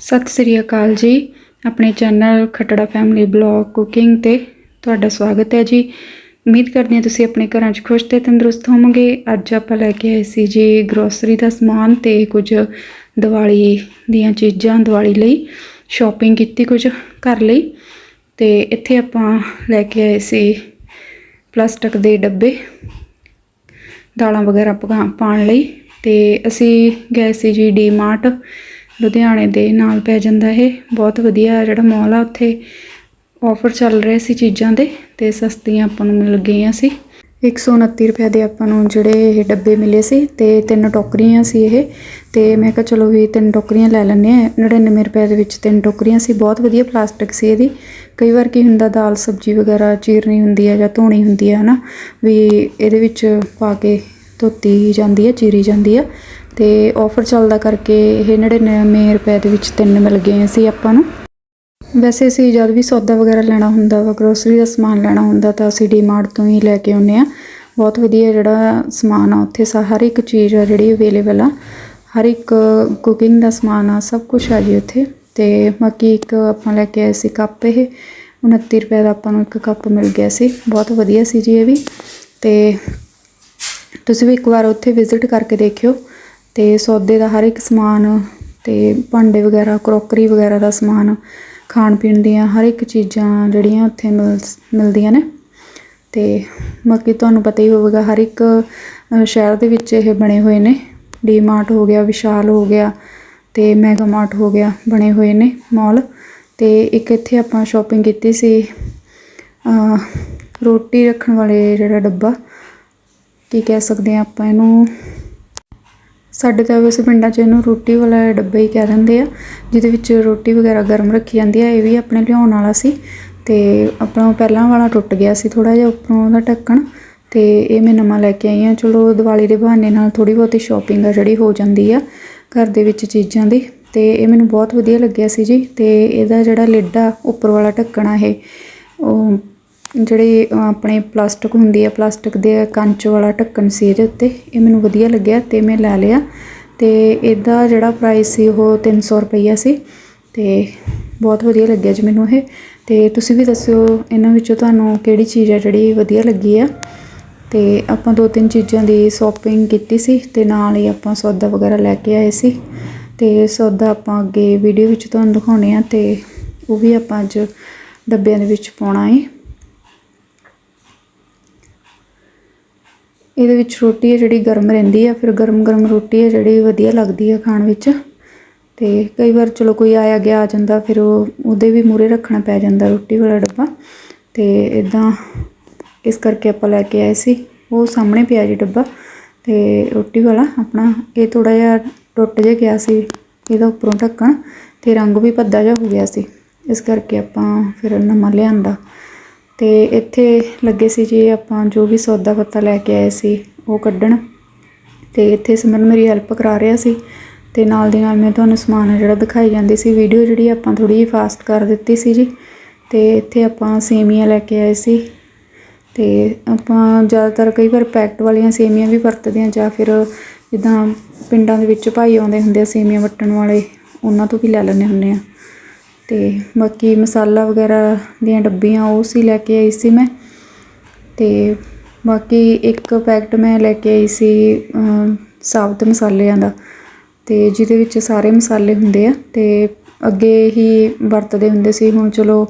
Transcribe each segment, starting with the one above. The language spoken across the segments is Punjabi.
ਸਤਿ ਸ੍ਰੀ ਅਕਾਲ ਜੀ। ਆਪਣੇ channel Khatra family blog cooking ਤੇ ਤੁਹਾਡਾ ਸਵਾਗਤ ਹੈ ਜੀ। ਉਮੀਦ ਕਰਦੇ ਹਾਂ ਤੁਸੀਂ ਆਪਣੇ ਘਰਾਂ 'ਚ ਖੁਸ਼ ਤੇ ਤੰਦਰੁਸਤ ਹੋਵੋਗੇ। ਅੱਜ ਆਪਾਂ ਲੈ ਕੇ ਆਏ ਸੀ ਜੀ ਗਰੋਸਰੀ ਦਾ ਸਮਾਨ ਤੇ ਕੁਝ ਦੀਵਾਲੀ ਦੀਆਂ ਚੀਜ਼ਾਂ ਦੀਵਾਲੀ ਲਈ ਸ਼ਾਪਿੰਗ ਕੀਤੀ ਕੁਝ ਘਰ ਲਈ। ਤੇ ਇੱਥੇ ਆਪਾਂ ਲੈ ਕੇ ਆਏ ਸੀ ਪਲਾਸਟਿਕ ਦੇ ਡੱਬੇ, ਦਾਲਾਂ ਵਗੈਰਾ ਪਕਾ, ਪਾਉਣ ਲਈ। ਤੇ ਅਸੀਂ ਗਏ ਸੀ ਜੀ ਡੀ ਮਾਰਟ ਲੁਧਿਆਣੇ ਦੇ ਨਾਲ ਪੈ ਜਾਂਦਾ ਇਹ। ਬਹੁਤ ਵਧੀਆ ਜਿਹੜਾ ਮਾਲ ਆ, ਉੱਥੇ ਆਫਰ ਚੱਲ ਰਹੇ ਸੀ ਚੀਜ਼ਾਂ ਦੇ ਤੇ ਸਸਤੀਆਂ ਆਪਾਂ ਨੂੰ ਮਿਲ ਗਈਆਂ ਸੀ। 129 ਰੁਪਏ ਦੇ ਆਪਾਂ ਨੂੰ ਜਿਹੜੇ ਇਹ ਡੱਬੇ ਮਿਲੇ ਸੀ ਤੇ ਤਿੰਨ ਟੋਕਰੀਆਂ ਸੀ ਇਹ। ਤੇ ਮੈਂ ਕਿਹਾ ਚਲੋ ਵੀ ਤਿੰਨ ਟੋਕਰੀਆਂ ਲੈ ਲੈਂਦੇ ਆ 99 ਰੁਪਏ ਦੇ ਵਿੱਚ ਤਿੰਨ ਟੋਕਰੀਆਂ ਸੀ। ਬਹੁਤ ਵਧੀਆ ਪਲਾਸਟਿਕ ਸੀ ਇਹਦੀ। ਕਈ ਵਾਰ ਕੀ ਹੁੰਦਾ, ਦਾਲ ਸਬਜ਼ੀ ਵਗੈਰਾ ਚੀਰਨੀ ਹੁੰਦੀ ਹੈ ਜਾਂ ਧੋਣੀ ਹੁੰਦੀ ਹੈ ਹਨਾ, ਵੀ ਇਹਦੇ ਵਿੱਚ ਪਾ ਕੇ ਧੋਤੀ ਜਾਂਦੀ ਹੈ ਚੀਰੀ ਜਾਂਦੀ ਹੈ ਤੇ ਆਫਰ ਚੱਲਦਾ ਕਰਕੇ ਇਹ 99 ਰੁਪਏ ਦੇ ਵਿੱਚ ਤਿੰਨ ਮਿਲ ਗਏ ਸੀ ਆਪਾਂ ਨੂੰ। ਵੈਸੇ ਅਸੀਂ ਜਦ ਵੀ ਸੌਦਾ ਵਗੈਰਾ ਲੈਣਾ ਹੁੰਦਾ ਵਾ ਗਰੋਸਰੀ ਦਾ ਸਮਾਨ ਲੈਣਾ ਹੁੰਦਾ ਤਾਂ ਅਸੀਂ ਡੀਮਾਰਟ ਤੋਂ ਹੀ ਲੈ ਕੇ ਆਉਂਦੇ ਆ। ਬਹੁਤ ਵਧੀਆ ਜਿਹੜਾ ਸਮਾਨ ਆ, ਉੱਥੇ ਸਾ, ਹਰ ਇੱਕ ਚੀਜ਼ ਆ ਜਿਹੜੀ ਅਵੇਲੇਬਲ ਆ। ਹਰ ਇੱਕ ਕੁਕਿੰਗ ਦਾ ਸਮਾਨ ਆ, ਸਭ ਕੁਝ ਆ ਜੀ ਉੱਥੇ। ਤੇ ਬਾਕੀ ਇੱਕ ਆਪਾਂ ਲੈ ਕੇ ਆਏ ਸੀ ਕੱਪ ਇਹ 29 ਰੁਪਏ ਦਾ ਆਪਾਂ ਨੂੰ ਇੱਕ ਕੱਪ ਮਿਲ ਗਿਆ ਸੀ। ਬਹੁਤ ਵਧੀਆ ਸੀ ਜੀ ਇਹ ਵੀ। ਤੇ ਤੁਸੀਂ ਵੀ ਇੱਕ ਵਾਰ ਉੱਥੇ ਵਿਜ਼ਿਟ ਕਰਕੇ ਦੇਖਿਓ। ਤੇ ਸੌਦੇ ਦਾ ਹਰ ਇੱਕ ਸਮਾਨ ਤੇ ਭਾਂਡੇ ਵਗੈਰਾ, ਕਰੋਕਰੀ ਵਗੈਰਾ ਦਾ ਸਮਾਨ, ਖਾਣ ਪੀਣ ਦੀਆਂ ਹਰ ਇੱਕ ਚੀਜ਼ਾਂ ਜਿਹੜੀਆਂ ਉੱਥੇ ਮਿਲ ਮਿਲਦੀਆਂ ਨੇ। ਤੇ ਬਾਕੀ ਤੁਹਾਨੂੰ ਪਤਾ ਹੀ ਹੋਵੇਗਾ ਹਰ ਇੱਕ ਸ਼ਹਿਰ ਦੇ ਵਿੱਚ ਇਹ ਬਣੇ ਹੋਏ ਨੇ। ਡੀਮਾਰਟ ਹੋ ਗਿਆ, ਵਿਸ਼ਾਲ ਹੋ ਗਿਆ ਤੇ ਮੈਗਾ ਮਾਰਟ ਹੋ ਗਿਆ, ਬਣੇ ਹੋਏ ਨੇ ਮਾਲ। ਤੇ ਇੱਕ ਇੱਥੇ ਆਪਾਂ ਸ਼ਾਪਿੰਗ ਕੀਤੀ ਸੀ ਰੋਟੀ ਰੱਖਣ ਵਾਲੇ ਜਿਹੜਾ ਡੱਬਾ, ਕੀ ਕਹਿ ਸਕਦੇ ਆ ਆਪਾਂ ਇਹਨੂੰ? ਸਾਡੇ ਤਾਂ ਵੈਸੇ ਪਿੰਡਾਂ 'ਚ ਇਹਨੂੰ ਰੋਟੀ ਵਾਲਾ ਡੱਬਾ ਹੀ ਕਹਿ ਦਿੰਦੇ ਆ, ਜਿਹਦੇ ਵਿੱਚ ਰੋਟੀ ਵਗੈਰਾ ਗਰਮ ਰੱਖੀ ਜਾਂਦੀ ਆ, ਇਹ ਵੀ ਆਪਣੇ ਲਿਆਉਣ ਵਾਲਾ ਸੀ। ਅਤੇ ਆਪਣਾ ਪਹਿਲਾਂ ਵਾਲਾ ਟੁੱਟ ਗਿਆ ਸੀ ਥੋੜ੍ਹਾ ਜਿਹਾ ਉੱਪਰੋਂ ਉਹਦਾ ਢੱਕਣ ਅਤੇ ਇਹ ਮੈਂ ਨਵਾਂ ਲੈ ਕੇ ਆਈ ਹਾਂ। ਚਲੋ ਦੀਵਾਲੀ ਦੇ ਬਹਾਨੇ ਨਾਲ ਥੋੜ੍ਹੀ ਬਹੁਤੀ ਸ਼ਾਪਿੰਗ ਆ ਜਿਹੜੀ ਹੋ ਜਾਂਦੀ ਆ ਘਰ ਦੇ ਵਿੱਚ ਚੀਜ਼ਾਂ ਦੀ। ਅਤੇ ਇਹ ਮੈਨੂੰ ਬਹੁਤ ਵਧੀਆ ਲੱਗਿਆ ਸੀ ਜੀ। ਅਤੇ ਇਹਦਾ ਜਿਹੜਾ ਲਿਡ ਆ, ਉੱਪਰ ਵਾਲਾ ਢੱਕਣ ਆ ਇਹ, ਉਹ ਜਿਹੜੇ ਆਪਣੇ ਪਲਾਸਟਿਕ ਹੁੰਦੀ ਹੈ ਪਲਾਸਟਿਕ ਦੇ ਕੰਚ ਵਾਲਾ ਢੱਕਣ ਸੀ ਇਹਦੇ ਉੱਤੇ, ਇਹ ਮੈਨੂੰ ਵਧੀਆ ਲੱਗਿਆ ਅਤੇ ਮੈਂ ਲੈ ਲਿਆ। ਅਤੇ ਇਹਦਾ ਜਿਹੜਾ ਪ੍ਰਾਈਸ ਸੀ ਉਹ 300 ਰੁਪਈਆ ਸੀ ਅਤੇ ਬਹੁਤ ਵਧੀਆ ਲੱਗਿਆ ਜੀ ਮੈਨੂੰ ਇਹ। ਅਤੇ ਤੁਸੀਂ ਵੀ ਦੱਸਿਓ ਇਹਨਾਂ ਵਿੱਚੋਂ ਤੁਹਾਨੂੰ ਕਿਹੜੀ ਚੀਜ਼ ਆ ਜਿਹੜੀ ਵਧੀਆ ਲੱਗੀ ਆ। ਅਤੇ ਆਪਾਂ ਦੋ ਤਿੰਨ ਚੀਜ਼ਾਂ ਦੀ ਸ਼ੋਪਿੰਗ ਕੀਤੀ ਸੀ ਅਤੇ ਨਾਲ ਹੀ ਆਪਾਂ ਸੌਦਾ ਵਗੈਰਾ ਲੈ ਕੇ ਆਏ ਸੀ। ਅਤੇ ਸੌਦਾ ਆਪਾਂ ਅੱਗੇ ਵੀਡੀਓ ਵਿੱਚ ਤੁਹਾਨੂੰ ਦਿਖਾਉਂਦੇ ਹਾਂ ਅਤੇ ਉਹ ਵੀ ਆਪਾਂ ਅੱਜ ਡੱਬਿਆਂ ਦੇ ਵਿੱਚ ਪਾਉਣਾ ਹੈ ਇਹਦੇ ਵਿੱਚ ਰੋਟੀ ਹੈ ਜਿਹੜੀ ਗਰਮ ਰਹਿੰਦੀ ਆ, ਫਿਰ ਗਰਮ ਗਰਮ ਰੋਟੀ ਹੈ ਜਿਹੜੀ ਵਧੀਆ ਲੱਗਦੀ ਹੈ ਖਾਣ ਵਿੱਚ। ਤੇ ਕਈ ਵਾਰ ਚਲੋ ਕੋਈ ਆਇਆ ਗਿਆ, ਆ ਜਾਂਦਾ, ਫਿਰ ਉਹ, ਉਹਦੇ ਵੀ ਮੂਰੇ ਰੱਖਣਾ ਪੈ ਜਾਂਦਾ ਰੋਟੀ ਵਾਲਾ ਡੱਬਾ। ਤੇ ਇਦਾਂ ਇਸ ਕਰਕੇ ਆਪਾਂ ਲੈ ਕੇ ਆਏ ਸੀ। ਉਹ ਸਾਹਮਣੇ ਪਿਆ ਜੀ ਡੱਬਾ। ਤੇ ਰੋਟੀ ਵਾਲਾ ਆਪਣਾ, ਇਹ ਥੋੜਾ ਜਿਹਾ ਟੁੱਟ ਜਿਹਾ ਗਿਆ ਸੀ, ਇਹਦਾ ਉੱਪਰੋਂ ਢੱਕਣ, ਤੇ ਰੰਗ ਵੀ ਭੱਦਾ ਜਿਹਾ ਹੋ ਗਿਆ ਸੀ। ਇਸ ਕਰਕੇ ਆਪਾਂ ਫਿਰ ਨਵਾਂ ਲਿਆਂਦਾ। ਤੇ ਇੱਥੇ ਲੱਗੇ ਸੀ ਜੇ ਆਪਾਂ ਜੋ ਵੀ ਸੌਦਾ ਪੱਤਾ ਲੈ ਕੇ ਆਏ ਸੀ, ਉਹ ਕੱਢਣ। ਤੇ ਇੱਥੇ ਸਿਮਰਨ ਮੇਰੀ ਹੈਲਪ ਕਰਾ ਰਿਹਾ ਸੀ ਤੇ ਨਾਲ ਦੀ ਨਾਲ ਮੈਂ ਤੁਹਾਨੂੰ ਸਮਾਨ ਜਿਹੜਾ ਦਿਖਾਈ ਜਾਂਦੀ ਸੀ ਵੀਡੀਓ ਜਿਹੜੀ ਆਪਾਂ ਥੋੜੀ ਜਿਹੀ ਫਾਸਟ ਕਰ ਦਿੱਤੀ ਸੀ ਜੀ। ਤੇ ਇੱਥੇ ਆਪਾਂ ਸੇਮੀਆਂ ਲੈ ਕੇ ਆਏ ਸੀ। ਤੇ ਆਪਾਂ ਜ਼ਿਆਦਾਤਰ ਕਈ ਵਾਰ ਪੈਕਟ ਵਾਲੀਆਂ ਸੇਮੀਆਂ ਵੀ ਵਰਤਦੇ ਹਾਂ ਜਾਂ ਫਿਰ ਜਿੱਦਾਂ ਪਿੰਡਾਂ ਦੇ ਵਿੱਚ ਭਾਈ ਆਉਂਦੇ ਹੁੰਦੇ ਆ ਸੇਮੀਆਂ ਵੱਟਣ ਵਾਲੇ, ਉਹਨਾਂ ਤੋਂ ਵੀ ਲੈ ਲੈਂਦੇ ਹੁੰਦੇ ਆ ਤੇ ਬਾਕੀ ਮਸਾਲਾ ਵਗੈਰਾ ਦੀਆਂ ਡੱਬੀਆਂ ਉਹ ਸੀ ਲੈ ਕੇ ਆਈ ਸੀ ਮੈਂ। ਤੇ ਬਾਕੀ ਇੱਕ ਪੈਕਟ ਮੈਂ ਲੈ ਕੇ ਆਈ ਸੀ ਸਾਬਤ ਮਸਾਲਿਆਂ ਦਾ। ਤੇ ਜਿਹਦੇ ਵਿੱਚ ਸਾਰੇ ਮਸਾਲੇ ਹੁੰਦੇ ਆ ਤੇ ਅੱਗੇ ਹੀ ਵਰਤਦੇ ਹੁੰਦੇ ਸੀ। ਹੁਣ ਚਲੋ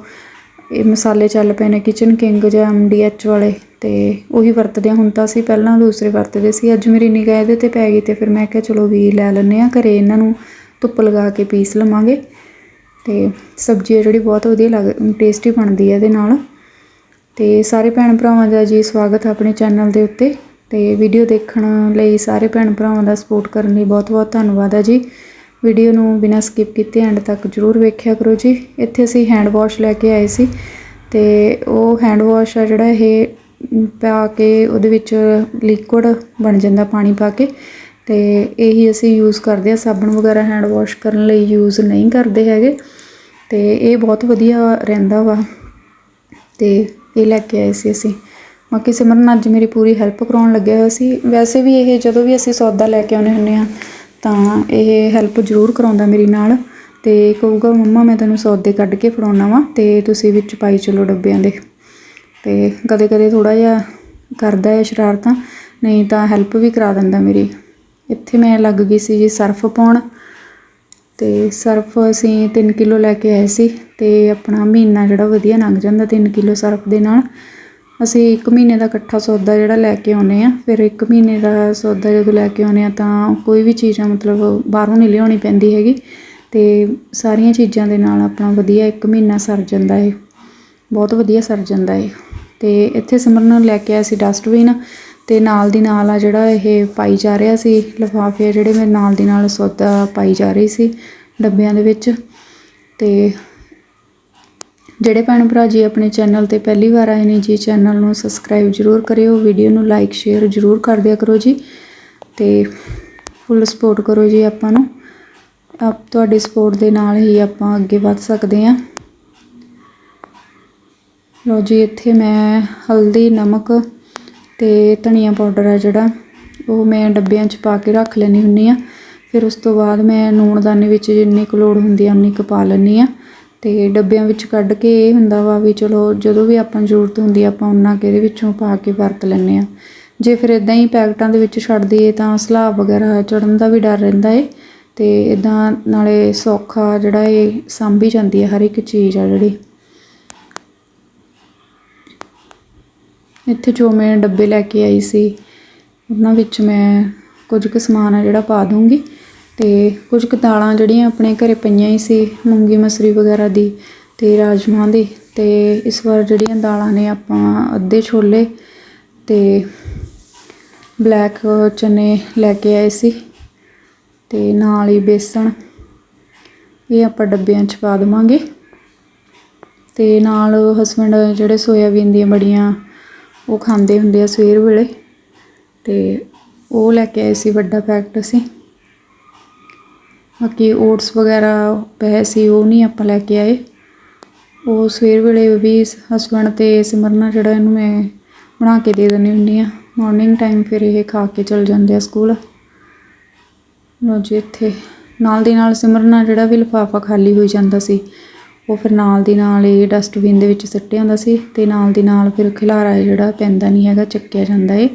ਇਹ ਮਸਾਲੇ ਚੱਲ ਪਏ ਨੇ ਕਿਚਨ ਕਿੰਗ ਜਾਂ ਐਮਡੀਐਚ ਵਾਲੇ ਤੇ ਉਹੀ ਵਰਤਦੇ ਆ। ਹੁਣ ਤਾਂ ਅਸੀਂ ਪਹਿਲਾਂ ਦੂਸਰੇ ਵਰਤਦੇ ਸੀ। ਅੱਜ ਮੇਰੀ ਨਿਗਾਹ ਇਹਦੇ ਤੇ ਪੈ ਗਈ ਤੇ ਫਿਰ ਮੈਂ ਕਿਹਾ ਚਲੋ ਵੀ ਲੈ ਲੈਂਦੇ ਆ। ਘਰੇ ਇਹਨਾਂ ਨੂੰ ਧੁੱਪ ਲਗਾ ਕੇ ਪੀਸ ਲਵਾਂਗੇ। ਅਤੇ ਸਬਜ਼ੀ ਹੈ ਜਿਹੜੀ ਬਹੁਤ ਵਧੀਆ ਲੱਗ ਟੇਸਟੀ ਬਣਦੀ ਹੈ ਇਹਦੇ ਨਾਲ। ਅਤੇ ਸਾਰੇ ਭੈਣ ਭਰਾਵਾਂ ਦਾ ਜੀ ਸਵਾਗਤ ਹੈ ਆਪਣੇ ਚੈਨਲ ਦੇ ਉੱਤੇ। ਅਤੇ ਵੀਡੀਓ ਦੇਖਣ ਲਈ ਸਾਰੇ ਭੈਣ ਭਰਾਵਾਂ ਦਾ ਸਪੋਰਟ ਕਰਨ ਲਈ ਬਹੁਤ-ਬਹੁਤ ਧੰਨਵਾਦ ਹੈ ਜੀ। ਵੀਡੀਓ ਨੂੰ ਬਿਨਾਂ ਸਕਿਪ ਕੀਤੇ ਐਂਡ ਤੱਕ ਜਰੂਰ ਵੇਖਿਆ ਕਰੋ ਜੀ। ਇੱਥੇ ਅਸੀਂ ਹੈਂਡ ਵਾਸ਼ ਲੈ ਕੇ ਆਏ ਸੀ। ਤੇ ਉਹ ਹੈਂਡ ਵਾਸ਼ ਆ ਜਿਹੜਾ ਇਹ ਪਾ ਕੇ ਉਹਦੇ ਵਿੱਚ ਲਿਕੁਇਡ ਬਣ ਜਾਂਦਾ ਪਾਣੀ ਪਾ ਕੇ। ਤੇ ਇਹੀ ਅਸੀਂ ਯੂਜ਼ ਕਰਦੇ ਆ ਸਾਬਣ ਵਗੈਰਾ ਹੈਂਡ ਵਾਸ਼ ਕਰਨ ਲਈ ਯੂਜ਼ ਨਹੀਂ ਕਰਦੇ ਹੈਗੇ। ਤੇ ਇਹ ਬਹੁਤ ਵਧੀਆ ਰਹਿੰਦਾ ਵਾ। ਤੇ ਇਹ ਲੈ ਕੇ ਆਏ ਸੀ ਅਸੀਂ। ਬਾਕੀ ਸਿਮਰਨ, ਅੱਜ ਮੇਰੀ ਪੂਰੀ ਹੈਲਪ ਕਰਾਉਣ ਲੱਗਿਆ ਹੋਇਆ ਸੀ। ਵੈਸੇ ਵੀ ਇਹ ਜਦੋਂ ਵੀ ਅਸੀਂ ਸੌਦਾ ਲੈ ਕੇ ਆਉਨੇ ਹੁੰਨੇ ਆ ਤਾਂ ਇਹ ਹੈਲਪ ਜ਼ਰੂਰ ਕਰਾਉਂਦਾ ਮੇਰੀ ਨਾਲ। ਤੇ ਕਹੂਗਾ, ਮੰਮਾ, ਮੈਂ ਤੈਨੂੰ ਸੌਦੇ ਕੱਢ ਕੇ ਫੜਾਉਣਾ ਵਾ ਤੇ ਤੁਸੀਂ ਵਿੱਚ ਪਾਈ ਚਲੋ ਡੱਬਿਆਂ ਦੇ। ਤੇ ਕਦੇ ਕਦੇ ਥੋੜਾ ਜਿਹਾ ਕਰਦਾ ਹੈ ਸ਼ਰਾਰਤਾਂ, ਨਹੀਂ ਤਾਂ ਹੈਲਪ ਵੀ ਕਰਾ ਦਿੰਦਾ ਮੇਰੀ। ਇੱਥੇ ਮੈਂ ਲੱਗ ਗਈ ਸੀ ਜੀ ਸਰਫ ਪਾਉਣ ਤੇ ਸਰਫ ਅਸੀਂ 3 ਕਿਲੋ ਲੈ ਕੇ ਆਏ ਸੀ ਤੇ ਆਪਣਾ ਮਹੀਨਾ ਜਿਹੜਾ ਵਧੀਆ ਲੰਘ ਜਾਂਦਾ 3 ਕਿਲੋ ਸਰਫ ਦੇ ਨਾਲ। ਅਸੀਂ 1 ਮਹੀਨੇ ਦਾ ਇਕੱਠਾ ਸੌਦਾ ਜਿਹੜਾ ਲੈ ਕੇ ਆਉਨੇ ਆ ਫਿਰ 1 ਮਹੀਨੇ ਦਾ ਸੌਦਾ ਜਦੋਂ ਲੈ ਕੇ ਆਉਨੇ ਆ ਤਾਂ ਕੋਈ ਵੀ ਚੀਜ਼ ਮਤਲਬ ਬਾਹਰੋਂ ਨਹੀਂ ਲਿਆਉਣੀ ਪੈਂਦੀ ਹੈਗੀ ਤੇ ਸਾਰੀਆਂ ਚੀਜ਼ਾਂ ਦੇ ਨਾਲ ਆਪਣਾ ਵਧੀਆ 1 ਮਹੀਨਾ ਸਰ ਜਾਂਦਾ ਹੈ ਬਹੁਤ ਵਧੀਆ ਸਰ ਜਾਂਦਾ ਹੈ ਤੇ ਇੱਥੇ ਸਿਮਰਨ ਲੈ ਕੇ ਆਇਆ ਸੀ ਡਸਟਬਿਨ ਤੇ ਨਾਲ ਦੀ ਨਾਲ ਆ ਜਿਹੜਾ ਇਹ ਪਾਈ ਜਾ ਰਿਹਾ ਸੀ, ਲਿਫਾਫੇ ਆ ਜਿਹੜੇ ਮੇਰੇ ਨਾਲ ਦੀ ਨਾਲ ਸੌਦਾ ਪਾਈ ਜਾ ਰਹੀ ਸੀ ਡੱਬਿਆਂ ਦੇ ਵਿੱਚ। ਤੇ ਜਿਹੜੇ ਭੈਣ ਭਰਾ ਜੀ ਆਪਣੇ ਚੈਨਲ ਤੇ ਪਹਿਲੀ ਵਾਰ ਆਏ ਨੇ ਜੀ, ਚੈਨਲ ਨੂੰ ਸਬਸਕ੍ਰਾਈਬ ਜਰੂਰ ਕਰਿਓ, ਵੀਡੀਓ ਨੂੰ ਲਾਈਕ, ਸ਼ੇਅਰ ਜਰੂਰ ਕਰ ਦਿਆ ਕਰੋ ਜੀ। ਤੇ ਫੁੱਲ ਸਪੋਰਟ ਕਰੋ ਜੀ ਆਪਾਂ ਨੂੰ। ਆਪ ਤੁਹਾਡੀ ਸਪੋਰਟ ਦੇ ਨਾਲ ਹੀ ਆਪਾਂ ਅੱਗੇ ਵੱਧ ਸਕਦੇ ਹਾਂ। ਲੋ ਜੀ, ਇੱਥੇ ਮੈਂ ਹਲਦੀ, ਨਮਕ ਤੇ ਧਨੀਆ ਪਾਊਡਰ ਆ ਜਿਹੜਾ, ਉਹ ਮੈਂ ਡੱਬਿਆਂ 'ਚ ਪਾ ਕੇ ਰੱਖ ਲੈਂਦੀ ਹੁੰਦੀ ਆ ਫਿਰ ਉਸ ਤੋਂ ਬਾਅਦ ਮੈਂ ਲੂਣਦਾਨੇ ਵਿੱਚ ਜਿੰਨੀ ਕੁ ਲੋੜ ਹੁੰਦੀ ਆ, ਉਨੀ ਕੁ ਪਾ ਲੈਂਦੀ ਆ ਅਤੇ ਡੱਬਿਆਂ ਵਿੱਚ ਕੱਢ ਕੇ ਇਹ ਹੁੰਦਾ ਵਾ ਵੀ ਚਲੋ ਜਦੋਂ ਵੀ ਆਪਾਂ ਨੂੰ ਜ਼ਰੂਰਤ ਹੁੰਦੀ ਆ, ਆਪਾਂ ਉਹਨਾਂ ਕੁ ਇਹਦੇ ਵਿੱਚੋਂ ਪਾ ਕੇ ਵਰਤ ਲੈਂਦੇ ਹਾਂ। ਜੇ ਫਿਰ ਇਦਾਂ ਹੀ ਪੈਕਟਾਂ ਦੇ ਵਿੱਚ ਛੱਡ ਦਈਏ ਤਾਂ ਸਲਾਬ ਵਗੈਰਾ ਚੜਨ ਦਾ ਵੀ ਡਰ ਰਹਿੰਦਾ ਏ। ਅਤੇ ਇਦਾਂ ਨਾਲੇ ਸੌਖਾ ਜਿਹੜਾ ਇਹ ਸਾਂਭੀ ਜਾਂਦੀ ਹੈ ਹਰ ਇੱਕ ਚੀਜ਼ ਆ ਜਿਹੜੀ। ਇੱਥੇ ਜੋ ਮੈਂ ਡੱਬੇ ਲੈ ਕੇ ਆਈ ਸੀ, ਉਹਨਾਂ ਵਿੱਚ ਮੈਂ ਕੁਝ ਕੁ ਸਮਾਨ ਆ ਜਿਹੜਾ ਪਾ ਦੂੰਗੀ। ਤੇ ਕੁਝ ਕੁ ਦਾਲਾਂ ਜਿਹੜੀਆਂ ਆਪਣੇ ਘਰੇ ਪਈਆਂ ਹੀ ਸੀ, ਮੂੰਗੀ ਮਸਰੀ ਵਗੈਰਾ ਦੀ ਤੇ ਰਾਜਮਾਂਹ ਦੀ। ਤੇ ਇਸ ਵਾਰ ਜਿਹੜੀਆਂ ਦਾਲਾਂ ਨੇ ਆਪਾਂ ਅੱਧੇ ਛੋਲੇ ਤੇ ਬਲੈਕ ਚਨੇ ਲੈ ਕੇ ਆਏ ਸੀ ਤੇ ਨਾਲ ਹੀ ਬੇਸਣ, ਇਹ ਆਪਾਂ ਡੱਬਿਆਂ 'ਚ ਪਾ ਦੇਵਾਂਗੇ। ਤੇ ਨਾਲ ਹਸਬੰਡ ਜਿਹੜੇ ਸੋਇਆਬੀਨ ਦੀਆਂ ਬੜੀਆਂ ਉਹ ਖਾਂਦੇ ਹੁੰਦੇ ਆ ਸਵੇਰ ਵੇਲੇ ਤੇ ਉਹ ਲੈ ਕੇ ਆਏ ਸੀ ਵੱਡਾ ਪੈਕਟ ਅਸੀਂ। ਬਾਕੀ ਓਟਸ ਵਗੈਰਾ ਪਏ ਸੀ, ਉਹ ਨਹੀਂ ਆਪਾਂ ਲੈ ਕੇ ਆਏ। ਉਹ ਸਵੇਰ ਵੇਲੇ ਵੀ ਹਸਬੰਡ ਤੇ ਸਿਮਰਨਾ ਜਿਹੜਾ ਇਹਨੂੰ ਮੈਂ ਬਣਾ ਕੇ ਦੇ ਦਿੰਦੀ ਹੁੰਦੀ ਆ ਮਾਰਨਿੰਗ ਟਾਈਮ ਫਿਰ ਇਹ ਖਾ ਕੇ ਚਲ ਜਾਂਦੇ ਆ ਸਕੂਲ ਲੋ ਜੀ ਇੱਥੇ ਨਾਲ ਦੀ ਨਾਲ ਸਿਮਰਨਾ ਜਿਹੜਾ ਵੀ ਲਿਫਾਫਾ ਖਾਲੀ ਹੋਈ ਜਾਂਦਾ ਸੀ ਉਹ ਫਿਰ ਨਾਲ ਦੀ ਨਾਲ ਇਹ ਡਸਟਬਿਨ ਦੇ ਵਿੱਚ ਸੁੱਟਿਆ ਹੁੰਦਾ ਸੀ ਤੇ ਨਾਲ ਦੀ ਨਾਲ ਫਿਰ ਖਿਲਾਰਾ ਜਿਹੜਾ ਪੈਂਦਾ ਨਹੀਂ ਹੈਗਾ, ਚੱਕਿਆ ਜਾਂਦਾ ਏ।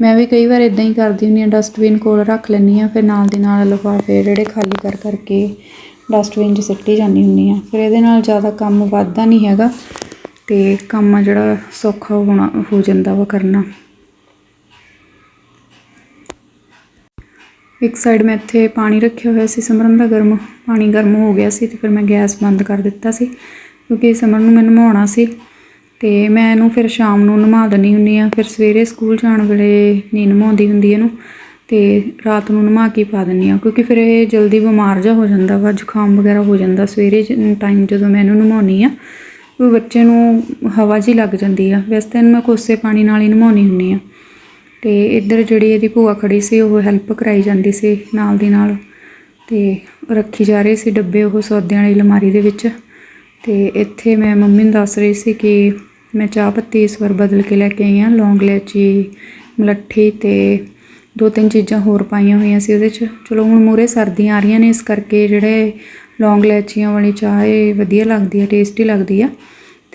ਮੈਂ ਵੀ ਕਈ ਵਾਰ ਇਦਾਂ ਹੀ ਕਰਦੀ ਹੁੰਦੀ ਹਾਂ ਡਸਟਬਿਨ ਕੋਲ ਰੱਖ ਲੈਂਦੀ ਹਾਂ, ਫਿਰ ਨਾਲ ਦੀ ਨਾਲ ਲਿਫਾਫੇ ਜਿਹੜੇ ਖਾਲੀ ਕਰ ਕਰਕੇ ਡਸਟਬਿਨ 'ਚ ਸੁੱਟੀ ਜਾਂਦੀ ਹੁੰਦੀ ਹਾਂ। ਫਿਰ ਇਹਦੇ ਨਾਲ ਜ਼ਿਆਦਾ ਕੰਮ ਵੱਧਦਾ ਨਹੀਂ ਹੈਗਾ ਤੇ ਕੰਮ ਜਿਹੜਾ ਸੌਖਾ ਹੋਣਾ, ਹੋ ਜਾਂਦਾ ਵਾ ਕਰਨਾ। ਇੱਕ ਸਾਈਡ ਮੈਂ ਇੱਥੇ ਪਾਣੀ ਰੱਖਿਆ ਹੋਇਆ ਸੀ, ਸਿਮਰਨ ਦਾ ਗਰਮ, ਪਾਣੀ ਗਰਮ ਹੋ ਗਿਆ ਸੀ ਤੇ ਫਿਰ ਮੈਂ ਗੈਸ ਬੰਦ ਕਰ ਦਿੱਤਾ ਸੀ, ਕਿਉਂਕਿ ਸਿਮਰਨ ਨੂੰ ਮੈਂ ਨਹਾਉਣਾ ਸੀ ਤੇ ਮੈਂ ਇਹਨੂੰ ਫਿਰ ਸ਼ਾਮ ਨੂੰ ਨਵਾ ਦਿੰਦੀ ਹੁੰਦੀ ਆ ਫਿਰ ਸਵੇਰੇ ਸਕੂਲ ਜਾਣ ਵੇਲੇ ਨਹੀਂ ਨਵਾਉਂਦੀ ਹੁੰਦੀ ਇਹਨੂੰ ਤੇ ਰਾਤ ਨੂੰ ਨਵਾ ਕੇ ਪਾ ਦਿੰਦੀ ਆ ਕਿਉਂਕਿ ਫਿਰ ਇਹ ਜਲਦੀ ਬਿਮਾਰ ਜਾ ਹੋ ਜਾਂਦਾ ਵਾ, ਜ਼ੁਕਾਮ ਵਗੈਰਾ ਹੋ ਜਾਂਦਾ ਸਵੇਰੇ ਟਾਈਮ ਜਦੋਂ ਮੈਂ ਇਹਨੂੰ ਨਵਾਉਣੀ ਆ ਉਹ ਬੱਚੇ ਨੂੰ ਹਵਾ ਜੀ ਲੱਗ ਜਾਂਦੀ ਆ। ਵੈਸੇ ਤਾਂ ਇਹਨੂੰ ਮੈਂ ਕੋਸੇ ਪਾਣੀ ਨਾਲ ਹੀ ਨਵਾਉਣੀ ਹੁੰਦੀ ਆ ਤੇ ਇੱਧਰ ਜਿਹੜੀ ਇਹਦੀ ਭੂਆ ਖੜੀ ਸੀ, ਉਹ ਹੈਲਪ ਕਰਾਈ ਜਾਂਦੀ ਸੀ ਨਾਲ ਦੀ ਨਾਲ ਤੇ ਰੱਖੀ ਜਾ ਰਹੇ ਸੀ ਡੱਬੇ ਉਹ ਸੌਦਿਆਂ ਵਾਲੀ ਅਲਮਾਰੀ ਦੇ ਵਿੱਚ ਤੇ ਇੱਥੇ ਮੈਂ ਮੰਮੀ ਨੂੰ ਦੱਸ ਰਹੀ ਸੀ ਕਿ ਮੈਂ ਚਾਹ ਪੱਤੀ ਇਸ ਵਾਰ ਬਦਲ ਕੇ ਲੈ ਕੇ ਆਈ ਹਾਂ, ਲੌਂਗ ਇਲਾਇਚੀ, ਮਲੱਠੀ ਤੇ ਦੋ ਤਿੰਨ ਚੀਜ਼ਾਂ ਹੋਰ ਪਾਈਆਂ ਹੋਈਆਂ ਸੀ ਉਹਦੇ 'ਚ। ਚਲੋ ਹੁਣ ਮੂਰੇ ਸਰਦੀਆਂ ਆ ਰਹੀਆਂ ਨੇ, ਇਸ ਕਰਕੇ ਜਿਹੜੇ ਲੌਂਗ ਇਲਾਇਚੀਆਂ ਵਾਲੀ ਚਾਹ ਇਹ ਵਧੀਆ ਲੱਗਦੀ ਹੈ ਟੇਸਟੀ ਲੱਗਦੀ ਆ।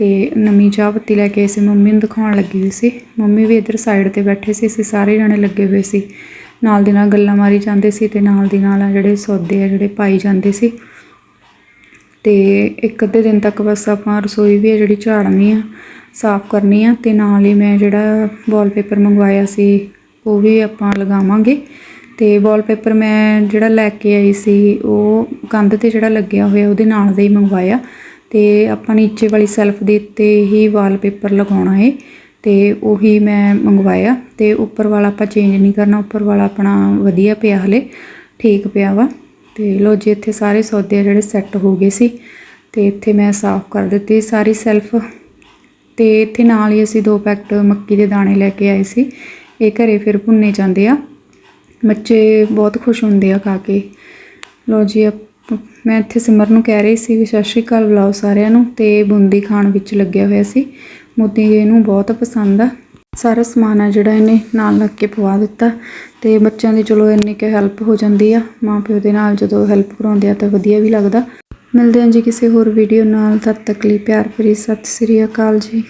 ਤੇ ਨਵੀਂ ਚਾਹ ਪੱਤੀ ਲੈ ਕੇ ਅਸੀਂ ਮੰਮੀ ਨੂੰ ਦਿਖਾਉਣ ਲੱਗੀ ਹੋਈ ਸੀ। ਮੰਮੀ ਵੀ ਇੱਧਰ ਸਾਈਡ ਤੇ ਬੈਠੇ ਸੀ। ਅਸੀਂ ਸਾਰੇ ਜਣੇ ਲੱਗੇ ਹੋਏ ਸੀ। ਨਾਲ ਦੀ ਨਾਲ ਗੱਲਾਂ ਮਾਰੀ ਜਾਂਦੇ ਸੀ ਤੇ ਨਾਲ ਦੀ ਨਾਲ ਆ ਜਿਹੜੇ ਸੌਦੇ ਆ ਜਿਹੜੇ ਪਾਈ ਜਾਂਦੇ ਸੀ। ਤੇ ਇੱਕ ਅੱਧੇ ਦਿਨ ਤੱਕ ਬਸ ਆਪਾਂ ਰਸੋਈ ਵੀ ਆ ਜਿਹੜੀ ਝਾੜਨੀ ਆ, ਸਾਫ਼ ਕਰਨੀ ਆ ਤੇ ਨਾਲ ਹੀ ਮੈਂ ਜਿਹੜਾ ਵਾਲਪੇਪਰ ਮੰਗਵਾਇਆ ਸੀ, ਉਹ ਵੀ ਆਪਾਂ ਲਗਾਵਾਂਗੇ। ਤੇ ਵਾਲਪੇਪਰ ਮੈਂ ਜਿਹੜਾ ਲੈ ਕੇ ਆਈ ਸੀ, ਉਹ ਕੰਧ ਤੇ ਜਿਹੜਾ ਲੱਗਿਆ ਹੋਇਆ, ਉਹਦੇ ਨਾਲ ਦਾ ਹੀ ਮੰਗਵਾਇਆ। ਤੇ ਆਪਾਂ ਨੀਚੇ ਵਾਲੀ ਸੈਲਫ ਦੇ ਉੱਤੇ ਹੀ ਵਾਲਪੇਪਰ ਲਗਾਉਣਾ ਹੈ ਤੇ ਉਹੀ ਮੈਂ ਮੰਗਵਾਇਆ। ਤੇ ਉੱਪਰ ਵਾਲਾ ਆਪਾਂ ਚੇਂਜ ਨਹੀਂ ਕਰਨਾ, ਉੱਪਰ ਵਾਲਾ ਆਪਣਾ ਵਧੀਆ ਪਿਆ ਹਲੇ, ਠੀਕ ਪਿਆ ਵਾ। ਤੇ ਲੋ ਜੀ, ਇੱਥੇ ਸਾਰੇ ਸੌਦੇ ਆ ਜਿਹੜੇ ਸੈੱਟ ਹੋ ਗਏ ਸੀ, ਤੇ ਇੱਥੇ ਮੈਂ ਸਾਫ਼ ਕਰ ਦਿੱਤੀ ਸਾਰੀ ਸੈਲਫ। ਤੇ ਇੱਥੇ ਨਾਲ ਹੀ ਅਸੀਂ ਦੋ ਪੈਕਟ ਮੱਕੀ ਦੇ ਦਾਣੇ ਲੈ ਕੇ ਆਏ ਸੀ। ਇਹ ਘਰੇ ਫਿਰ ਭੁੰਨੇ ਜਾਂਦੇ ਆ। ਬੱਚੇ ਬਹੁਤ ਖੁਸ਼ ਹੁੰਦੇ ਆ ਖਾ ਕੇ। ਲੋ ਜੀ, ਅਪ- ਮੈਂ ਇੱਥੇ ਸਿਮਰ ਨੂੰ ਕਹਿ ਰਹੀ ਸੀ ਵੀ ਸਤਿ ਸ਼੍ਰੀ ਅਕਾਲ ਬੁਲਾਓ ਸਾਰਿਆਂ ਨੂੰ, ਤੇ ਬੂੰਦੀ ਖਾਣ ਵਿੱਚ ਲੱਗਿਆ ਹੋਇਆ ਸੀ। ਮੋਤੀ ਜੀ ਇਹਨੂੰ ਬਹੁਤ ਪਸੰਦ ਆ। ਸਾਰਾ ਸਮਾਨ ਆ ਜਿਹੜਾ ਇਹਨੇ ਨਾਲ ਲੱਗ ਕੇ ਪਵਾ ਦਿੱਤਾ। ਤੇ ਬੱਚਿਆਂ ਦੀ ਚਲੋ ਇੰਨੀ ਕੁ ਹੈਲਪ ਹੋ ਜਾਂਦੀ ਆ। ਮਾਂ ਪਿਓ ਦੇ ਨਾਲ ਜਦੋਂ ਹੈਲਪ ਕਰਾਉਂਦੇ ਆ ਤਾਂ ਵਧੀਆ ਵੀ ਲੱਗਦਾ। ਮਿਲਦੇ ਹਾਂ ਜੀ ਕਿਸੇ ਹੋਰ ਵੀਡੀਓ ਨਾਲ। ਤਦ ਤੱਕ ਲਈ ਪਿਆਰ ਭਰੀ ਸਤਿ ਸ੍ਰੀ ਅਕਾਲ ਜੀ।